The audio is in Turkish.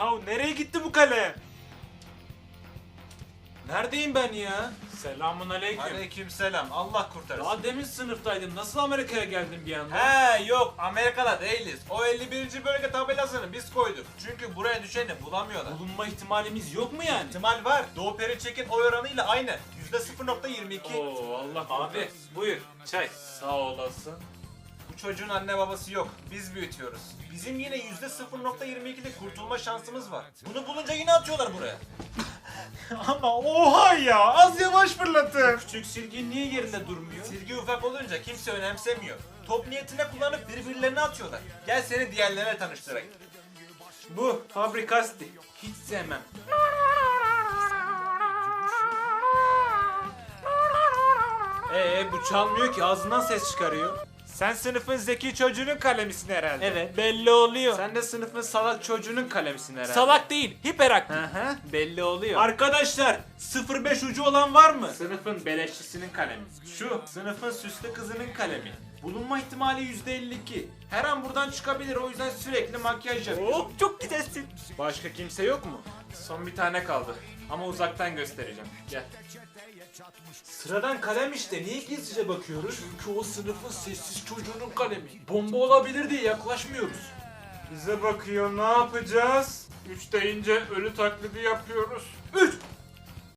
Ya nereye gitti bu kalem? Neredeyim ben ya? Selamun aleyküm. Aleykümselam. Allah kurtarsın. Daha demin sınıftaydım. Nasıl Amerika'ya geldim bir anda? He yok Amerika'da değiliz. O 51. bölge tabelasını biz koyduk. Çünkü buraya düşeni bulamıyorlar. Bulunma ihtimalimiz yok mu yani? İhtimal var. Doğu Perinçek'in oy oranıyla aynı. %0.22. Oo Allah Abi buyur çay. Sağ olasın. Bu çocuğun anne babası yok. Biz büyütüyoruz. Bizim yine %0.22'de kurtulma şansımız var. Bunu bulunca yine atıyorlar buraya. Ama oha ya az yavaş fırlatın. Küçük silgi niye yerinde durmuyor? Silgi ufak olunca kimse önemsemiyor. Top niyetine kullanıp birbirlerine atıyorlar. Gel seni diğerlerine tanıştırayım. Bu fabrikasti. Hiç sevmem. Ee bu çalmıyor ki ağzından ses çıkarıyor. Sen sınıfın zeki çocuğunun kalemisin herhalde. Evet belli oluyor. Sen de sınıfın salak çocuğunun kalemisin herhalde. Salak değil hiperaktif. Hı hı belli oluyor. Arkadaşlar 05 ucu olan var mı? Sınıfın beleşçisinin kalemi. Şu sınıfın süslü kızının kalemi. Bulunma ihtimali %52. Her an buradan çıkabilir o yüzden sürekli makyaj yapıyor. Hop çok güzelsin. Başka kimse yok mu? Son bir tane kaldı. Ama uzaktan göstereceğim. Gel. Sıradan kalem işte. Niye gizlice bakıyoruz? Çünkü o sınıfın sessiz çocuğunun kalemi. Bomba olabilir diye yaklaşmıyoruz. Bize bakıyor. Ne yapacağız? Üç deyince ölü taklidi yapıyoruz. Üç,